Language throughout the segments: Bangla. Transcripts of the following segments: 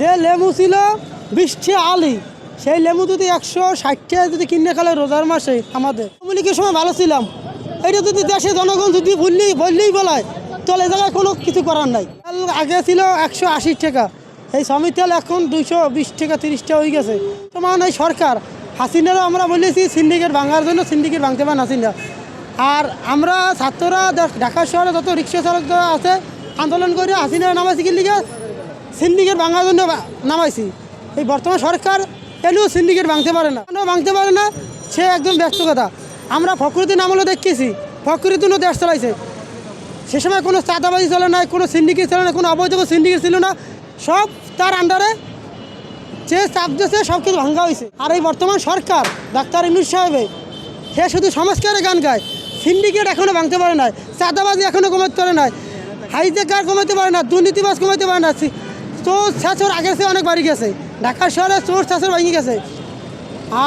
যে লেবু ছিল বৃষ্টি আলি, সেই লেবু যদি একশো ষাট যদি কিনে খেলে রোজার মাসে আমাদের। আওয়ামী সময় ভালো ছিলাম? এটা যদি দেশে জনগণ যদি বললেই বললেই বলায়, তাহলে এ জায়গায় কোনো কিছু করার নাই। আগে ছিল একশো আশি টাকা, এই সমিত তেল এখন দুইশো বিশ টাকা, তিরিশ টাকা হয়ে গেছে। তোমার এই সরকার, হাসিনারও আমরা বলেছি সিন্ডিকেট ভাঙার জন্য সিন্ডিকেট ভাঙতে পারেন হাসিনা। আর আমরা ছাত্ররা ঢাকা শহরে যত রিক্সা চালক আছে, আন্দোলন করে হাসিনা নামাইছি কি লিগে সিন্ডিকেট ভাঙার জন্য নামাইছি। এই বর্তমান সরকার এলেও সিন্ডিকেট ভাঙতে পারে না? কেন ভাঙতে পারে না? সে একদম ব্যস্ত কথা। আমরা ফখরুদ্দিন আমলে দেখেছি ফখরুদ্দিনও দেশ চালাইছে। সে সময় কোনো চাঁদাবাজি চলে না কোনো সিন্ডিকেট ছিল না কোনো অবৈধ সিন্ডিকেট ছিল না। সব তার আন্ডারে যে চাপ দিয়েছে, সব কিছু ভাঙ্গা হয়েছে। আর এই বর্তমান সরকার, ডাক্তার ইনুস সাহেবে, সে শুধু সংস্কারে গান গায়। সিন্ডিকেট এখনও ভাঙতে পারে না চাঁদাবাজি এখনও কমাতে পারে না হাইজেকার কমাতে পারে না দুর্নীতিবাজ কমাতে পারে না চোর ছাচর আগের চেয়ে অনেক বাড়ি গেছে। ঢাকা শহরে চোর ছাচর ভেঙে গেছে।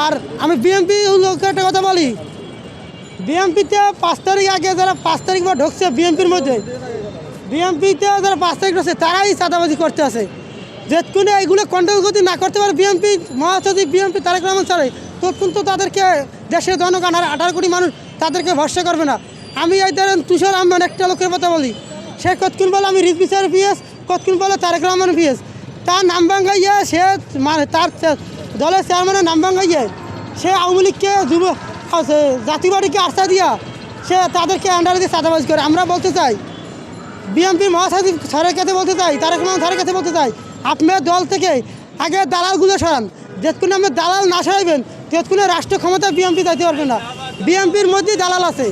আর আমি বিএমপি লোকের একটা কথা বলি। বিএমপিতে পাঁচ তারিখ আগে যারা পাঁচ তারিখ বা ঢুকছে বিএমপির মধ্যে বিএমপিতে যারা পাঁচ তারিখ ঢুকছে, তারাই চাঁদাবাজি করতে আছে যেটুকুনে এইগুলো কন্ট্রোল যদি না করতে পারে বিএমপি মহাসচিব বিএমপি তারেক রহমান স্যারে তখন তো তাদেরকে দেশের জনগণ আর আঠারো কোটি মানুষ তাদেরকে ভরসা করবে না। আমি এই ধরেন তুষার আহমেদ একটা লোকের কথা বলি। সে কতক্ষণ বলে আমি রিজ বিচার পিএস কতক্ষণ বলে? তারেক রহমান পিএস তার নাম ভাঙ্গাইয়ে সে মানে তার দলের চেয়ারম্যানের নাম ভাঙ্গাইয়ে সে আওয়ামী লীগকে যুব জাতিবাড়িকে আস্থা দিয়া সে তাদেরকে আন্ডারে দিয়ে চাঁদাবাজ করে। আমরা বলতে চাই বিএনপির মহাসচিব স্যারের কাছে বলতে চাই, তারেক রহমান স্যারের কাছে বলতে চাই আপনার দল থেকে আগে দালালগুলো সরান। যেটুকুনে আপনি দালাল না সরাইবেন তেতকুনে রাষ্ট্র ক্ষমতা বিএনপি যাইতে পারবে না। বিএনপির মধ্যেই দালাল আছে।